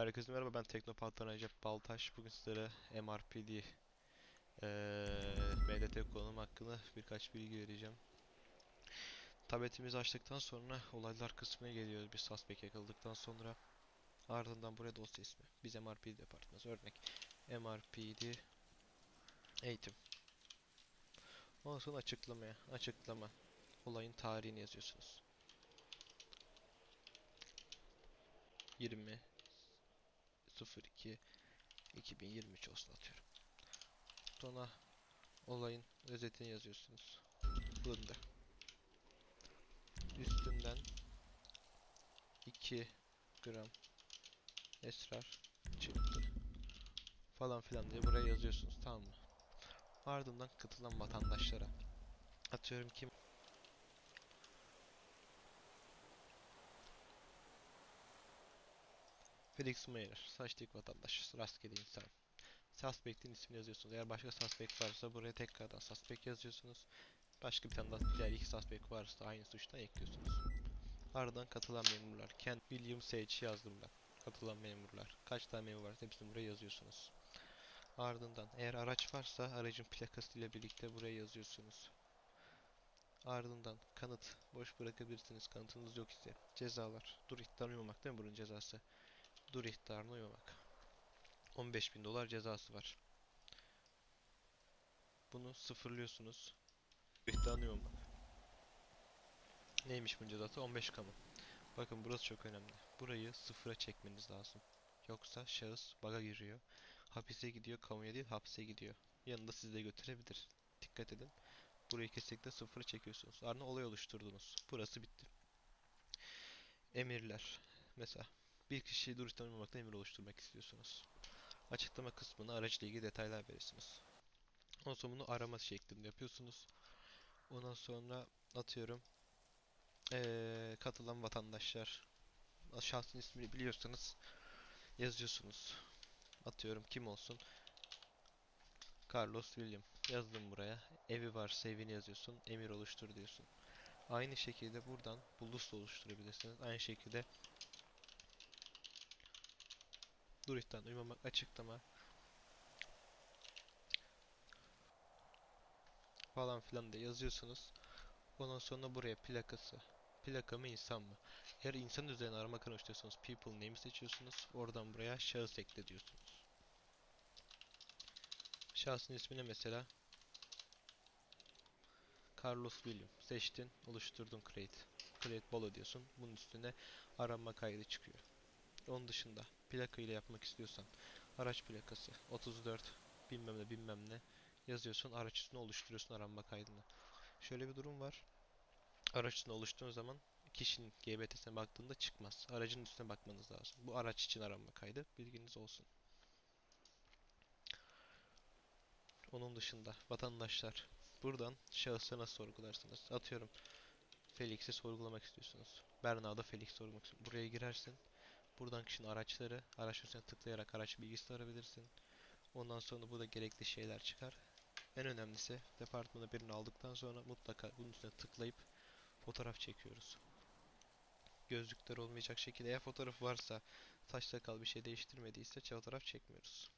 Herkese merhaba ben Teknopat'tan Recep Baltaş. Bugün sizlere MRPD eee MDT konum hakkında birkaç bilgi vereceğim. Tabletimizi açtıktan sonra olaylar kısmına geliyoruz. Bir suspect yakaladıktan sonra ardından buraya dosya ismi. Biz MRPD departmanız. Örnek MRPD eğitim. Ondan sonra açıklamaya. Açıklama. Olayın tarihini yazıyorsunuz. 20 02 2023 olsun atıyorum. Sonra olayın özetini yazıyorsunuz. Bunda. Üstünden 2 gram esrar çıktı. Falan filan diye buraya yazıyorsunuz tamam mı? Ardından katılan vatandaşlara atıyorum kim Felix Mayer, saçlık vatandaş, rastgele insan. Suspect'in ismini yazıyorsunuz. Eğer başka suspect varsa buraya tekrardan suspect yazıyorsunuz. Başka bir tane daha diğer iki suspect varsa aynı suçtan ekliyorsunuz. Ardından katılan memurlar. Kent William Sage yazdım ben. Katılan memurlar. Kaç tane memur varsa hepsini buraya yazıyorsunuz. Ardından eğer araç varsa aracın plakası ile birlikte buraya yazıyorsunuz. Ardından kanıt boş bırakabilirsiniz. Kanıtınız yok ise cezalar. Dur ihtar uymamak değil mi bunun cezası? Dur ihtarına uymamak. 15.000 dolar cezası var. Bunu sıfırlıyorsunuz. İhtarına uymamak. Neymiş bunun cezası? 15 kamu. Bakın burası çok önemli. Burayı sıfıra çekmeniz lazım. Yoksa şahıs baga giriyor. Hapise gidiyor, kamuya değil hapse gidiyor. Yanında sizi de götürebilir. Dikkat edin. Burayı kesinlikle sıfıra çekiyorsunuz. Ardından olay oluşturdunuz. Burası bitti. Emirler. Mesela bir kişiyi dur tanımamakta emir oluşturmak istiyorsunuz. Açıklama kısmına araçla ilgili detaylar verirsiniz. Ondan sonra bunu arama şeklinde yapıyorsunuz. Ondan sonra atıyorum eee, katılan vatandaşlar şahsın ismini biliyorsanız yazıyorsunuz. Atıyorum kim olsun? Carlos William. Yazdım buraya. Evi varsa evini yazıyorsun. Emir oluştur diyorsun. Aynı şekilde buradan da oluşturabilirsiniz. Aynı şekilde Durih'ten uymamak açıklama falan filan da yazıyorsunuz. Ondan sonra buraya plakası. Plaka mı insan mı? Eğer insan üzerine arama konuşuyorsanız people name seçiyorsunuz. Oradan buraya şahıs ekle diyorsunuz. Şahsın ismine mesela Carlos William seçtin, oluşturdun create. Create bolo diyorsun. Bunun üstüne arama kaydı çıkıyor. Onun dışında plaka ile yapmak istiyorsan araç plakası 34 bilmem ne bilmem ne yazıyorsun araç üstüne oluşturuyorsun aranma kaydını. Şöyle bir durum var. Araç üstüne oluştuğun zaman kişinin GBT'sine baktığında çıkmaz. Aracın üstüne bakmanız lazım. Bu araç için aranma kaydı. Bilginiz olsun. Onun dışında vatandaşlar buradan şahısı nasıl sorgularsınız? Atıyorum Felix'i sorgulamak istiyorsunuz. Berna'da Felix sorgulamak istiyorsunuz. Buraya girersin. Buradan kişinin araçları, araç tıklayarak araç bilgisi arabilirsin. Ondan sonra burada gerekli şeyler çıkar. En önemlisi departmana birini aldıktan sonra mutlaka bunun üstüne tıklayıp fotoğraf çekiyoruz. Gözlükler olmayacak şekilde eğer fotoğraf varsa saç sakal bir şey değiştirmediyse fotoğraf çekmiyoruz.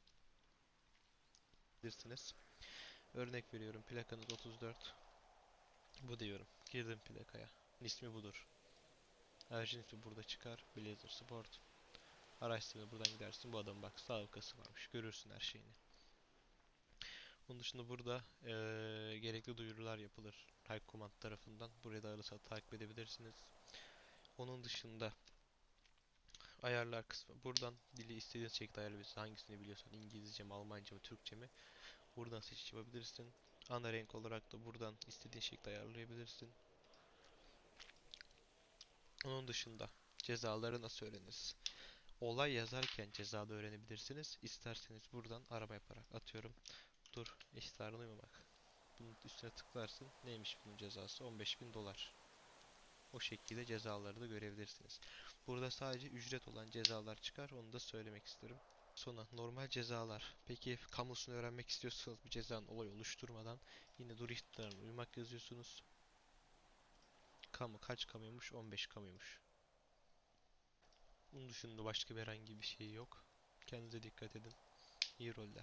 Bilirsiniz. Örnek veriyorum plakanız 34. Bu diyorum. Girdim plakaya. İsmi budur. Aracın ismi burada çıkar. Blazer Sport. Araştırma buradan gidersin. Bu adamın bak sabıkası varmış. Görürsün her şeyini. Onun dışında burada eee, gerekli duyurular yapılır. High Command tarafından. Buraya da arasa takip edebilirsiniz. Onun dışında ayarlar kısmı. Buradan dili istediğiniz şekilde ayarlayabilirsiniz. Hangisini biliyorsan İngilizce mi, Almanca mı, Türkçe mi? Buradan seçiş yapabilirsin. Ana renk olarak da buradan istediğin şekilde ayarlayabilirsin. Onun dışında cezaları nasıl öğreniriz? Olay yazarken cezada öğrenebilirsiniz. İsterseniz buradan arama yaparak atıyorum. Dur, ihtarına uymamak. Bunun üstüne tıklarsın. Neymiş bunun cezası? 15.000 dolar. O şekilde cezaları da görebilirsiniz. Burada sadece ücret olan cezalar çıkar. Onu da söylemek isterim. Sonra normal cezalar. Peki kamusunu öğrenmek istiyorsanız bir cezanın olay oluşturmadan yine dur ihtarına uymak yazıyorsunuz. Kamu kaç kamuymuş? 15 kamuymuş. Bunun dışında başka bir herhangi bir şey yok. Kendinize dikkat edin. İyi roller.